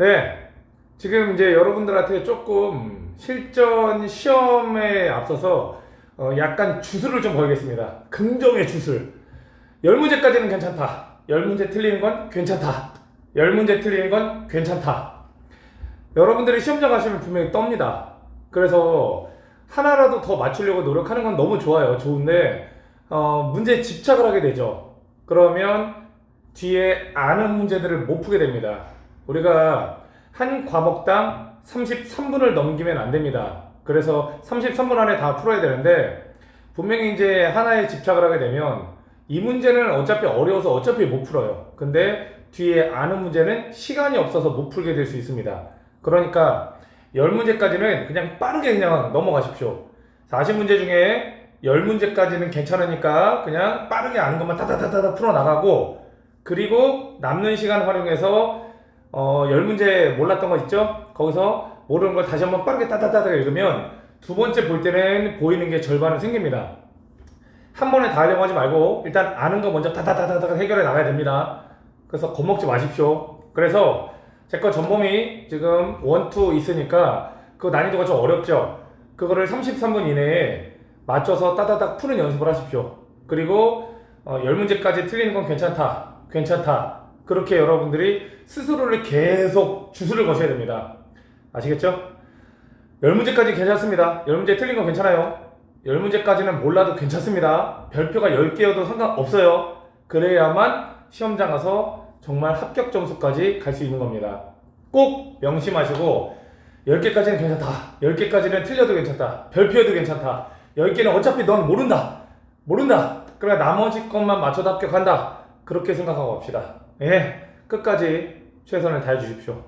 네. 지금 이제 여러분들한테 조금 실전 시험에 앞서서 어, 약간 주술을 좀 걸겠습니다. 긍정의 주술. 열 문제까지는 괜찮다. 열 문제 틀리는 건 괜찮다. 열 문제 틀리는 건 괜찮다. 여러분들이 시험장 가시면 분명히 떱니다. 그래서 하나라도 더 맞추려고 노력하는 건 너무 좋아요. 좋은데 어, 문제에 집착을 하게 되죠. 그러면 뒤에 아는 문제들을 못 푸게 됩니다. 우리가 한 과목당 33분을 넘기면 안 됩니다. 그래서 33분 안에 다 풀어야 되는데 분명히 이제 하나에 집착을 하게 되면 이 문제는 어차피 어려워서 어차피 못 풀어요. 근데 뒤에 아는 문제는 시간이 없어서 못 풀게 될 수 있습니다. 그러니까 10문제까지는 그냥 빠르게 그냥 넘어가십시오. 40문제 중에 10문제까지는 괜찮으니까 그냥 빠르게 아는 것만 따다다다다 풀어나가고 그리고 남는 시간 활용해서 어, 10문제 몰랐던 거 있죠? 거기서 모르는 걸 다시 한번 빠르게 따다다다 읽으면 두 번째 볼 때는 보이는 게 절반은 생깁니다. 한 번에 다 하려고 하지 말고 일단 아는 거 먼저 다다다다다 해결해 나가야 됩니다. 그래서 겁먹지 마십시오. 그래서 제 거 전범위 지금 원, 투 있으니까 그 난이도가 좀 어렵죠. 그거를 33분 이내에 맞춰서 따다닥 푸는 연습을 하십시오. 그리고 어, 10문제까지 틀리는 건 괜찮다. 괜찮다. 그렇게 여러분들이 스스로를 계속 주술을 거셔야 됩니다. 아시겠죠? 10문제까지 괜찮습니다. 10문제 틀린 건 괜찮아요. 10문제까지는 몰라도 괜찮습니다. 별표가 10개여도 상관없어요. 그래야만 시험장 가서 정말 합격 점수까지 갈 수 있는 겁니다. 꼭 명심하시고 10개까지는 괜찮다. 10개까지는 틀려도 괜찮다. 별표여도 괜찮다. 10개는 어차피 넌 모른다. 모른다. 그래 나머지 것만 맞춰도 합격한다. 그렇게 생각하고 갑시다. 예. 끝까지 최선을 다해 주십시오.